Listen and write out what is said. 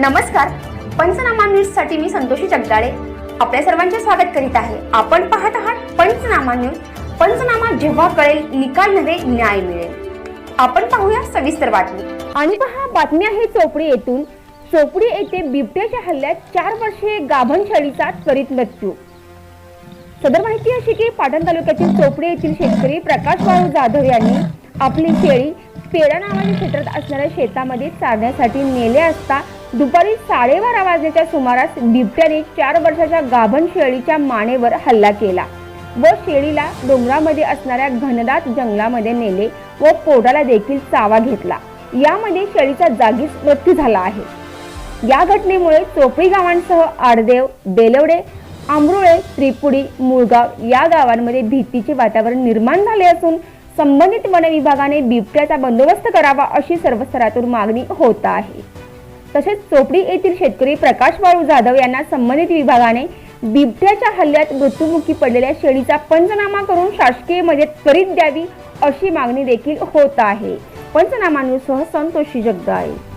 नमस्कार. पंचनामा न्यूजसाठी मी संतोषी जगदाळे. आपल्या सर्वांचे स्वागत करीत आहे. आपण पाहत आहात पंचनामा न्यूज. पंचनामा जेव्हा कळेल निकाल नव्हे न्याय मिळेल. आपण पाहूया सविस्तर बातमी. आणि पहा बातमी आहे चोपडी येथून. चोपडी येथे बिबट्याच्या हल्ल्यात चार वर्षे गाभण शेळीचा त्वरित मृत्यू. सदर माहिती अशी की पाटण तालुक्यातील चोपडी येथील शेतकरी प्रकाश बाळू जाधव यांनी आपली शेळी पेडा नावाच्या क्षेत्रात असणाऱ्या शेतामध्ये चारण्यासाठी नेले असता दुपारी साडेबारा वाजण्याच्या सुमारास बिबट्याने चार वर्षाच्या गाभण शेळीच्या मानेवर हल्ला केला व शेळीला डोंगरामध्ये असणाऱ्या घनदाट जंगलामध्ये नेले व पोटाला देखील चावा घेतला. यामध्ये शेळीचा जागीच मृत्यू झाला आहे. या घटनेमुळे चोपडी गावांसह आडदेव बेलवडे आंबरुळे त्रिपुडी मुळगाव या गावांमध्ये भीतीचे वातावरण निर्माण झाले असून संबंधित वन विभागाने बिबट्याचा बंदोबस्त करावा अशी सर्व स्तरातून मागणी होत आहे. तसेच चोपडी येथील शेतकरी प्रकाश बाळू जाधव यांना संबंधित विभागाने बिबट्याच्या हल्ल्यात मृत्युमुखी पडलेल्या शेळीचा पंचनामा करून शासकीय मदत त्वरित द्यावी अशी मागणी देखील होत आहे. पंचनामा न्यूजसह संतोषी जगदाळे.